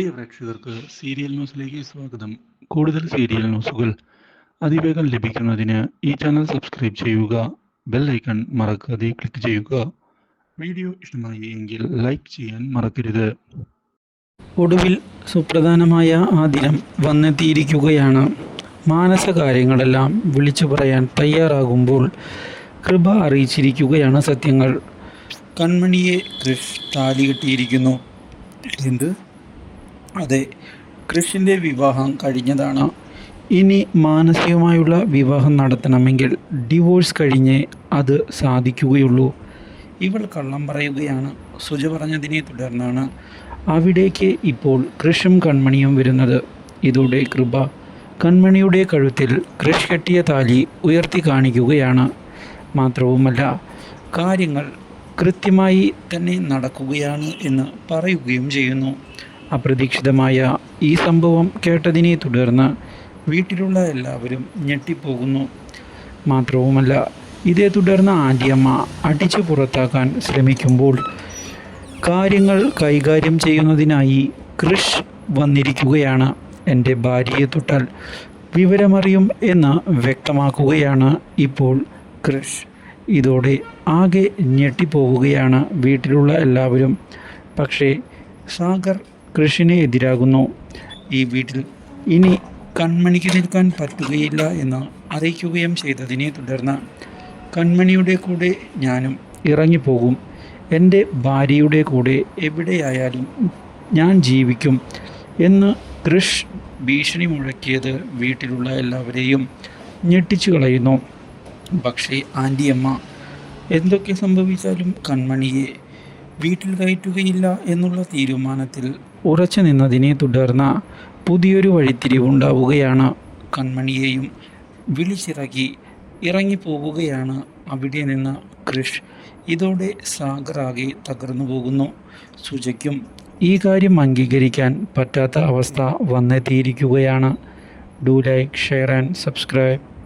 പ്രിയ പ്രേക്ഷകർക്ക് സീരിയൽ ന്യൂസിലേക്ക് സ്വാഗതം. കൂടുതൽ സീരിയൽ ന്യൂസുകൾ അതിവേഗം ലഭിക്കുന്നതിന് ഈ ചാനൽ സബ്സ്ക്രൈബ് ചെയ്യുക ബെൽ ഐക്കൺ മറക്കാതെ ക്ലിക്ക് ചെയ്യുക. വീഡിയോ ഇഷ്ടമായി എങ്കിൽ ലൈക്ക് ചെയ്യാൻ മറക്കരുത്. ഒടുവിൽ സുപ്രധാനമായ ആ ദിനം വന്നെത്തിയിരിക്കുകയാണ്. മാനസകാര്യങ്ങളെല്ലാം വിളിച്ചു പറയാൻ തയ്യാറാകുമ്പോൾ കൃപ അറിയിച്ചിരിക്കുകയാണ് സത്യങ്ങൾ. കൺമണിയെ കൃഷ് താലി കെട്ടിയിരിക്കുന്നു. എന്ത്? അതെ കൃഷിന്റെ വിവാഹം കഴിഞ്ഞതാണ്. ഇനി മാനസികമായുള്ള വിവാഹം നടത്തണമെങ്കിൽ ഡിവോഴ്സ് കഴിഞ്ഞേ അത് സാധിക്കുകയുള്ളൂ. ഇവൾ കള്ളം പറയുകയാണ്. സുജ പറഞ്ഞതിനെ തുടർന്നാണ്. അവിടേക്ക് ഇപ്പോൾ കൃഷും കൺമണിയും വരുന്നത്. ഇതോടെ കൃപ. കൺമണിയുടെ കഴുത്തിൽ കൃഷ് കെട്ടിയ താലി ഉയർത്തി കാണിക്കുകയാണ്. മാത്രവുമല്ല കാര്യങ്ങൾ കൃത്യമായി തന്നെ നടക്കുകയാണ് എന്ന് പറയുകയും ചെയ്യുന്നു. അപ്രതീക്ഷിതമായ ഈ സംഭവം കേട്ടതിനെ തുടർന്ന് വീട്ടിലുള്ള എല്ലാവരും ഞെട്ടിപ്പോകുന്നു. മാത്രവുമല്ല ഇതേ തുടർന്ന് ആദ്യമ്മ അടിച്ചു പുറത്താക്കാൻ ശ്രമിക്കുമ്പോൾ കാര്യങ്ങൾ കൈകാര്യം ചെയ്യുന്നതിനായി കൃഷ് വന്നിരിക്കുകയാണ്. എന്റെ ഭാര്യയെ തൊട്ടാൽ വിവരമറിയും എന്ന് വ്യക്തമാക്കുകയാണ് ഇപ്പോൾ കൃഷ്. ഇതോടെ ആകെ ഞെട്ടിപ്പോവുകയാണ് വീട്ടിലുള്ള എല്ലാവരും. പക്ഷേ സാഗർ കൃഷിനെ എതിരാകുന്നു. ഈ വീട്ടിൽ ഇനി കൺമണിക്ക് നിൽക്കാൻ പറ്റുകയില്ല എന്ന് അറിയിക്കുകയും ചെയ്തതിനെ തുടർന്ന് കൺമണിയുടെ കൂടെ ഞാനും ഇറങ്ങിപ്പോകും. എന്റെ ഭാര്യയുടെ കൂടെ എവിടെയായാലും ഞാൻ ജീവിക്കും എന്ന് കൃഷ് ഭീഷണി മുഴക്കിയത് വീട്ടിലുള്ള എല്ലാവരെയും ഞെട്ടിച്ചു കളയുന്നു. പക്ഷേ ആന്റിയമ്മ എന്തൊക്കെ സംഭവിച്ചാലും കൺമണിയെ വീട്ടിൽ കയറ്റുകയില്ല എന്നുള്ള തീരുമാനത്തിൽ ഉറച്ചു നിന്നതിനെ തുടർന്ന് പുതിയൊരു വഴിത്തിരിവുണ്ടാവുകയാണ്. കൺമണിയെയും വിളിച്ചിറക്കി ഇറങ്ങിപ്പോവുകയാണ് അവിടെ നിന്ന് കൃഷ്. ഇതോടെ സാഗറാകെ തകർന്നു പോകുന്നു. സുജയ്ക്കും ഈ കാര്യം അംഗീകരിക്കാൻ പറ്റാത്ത അവസ്ഥ വന്നെത്തിയിരിക്കുകയാണ്. Do like share and subscribe.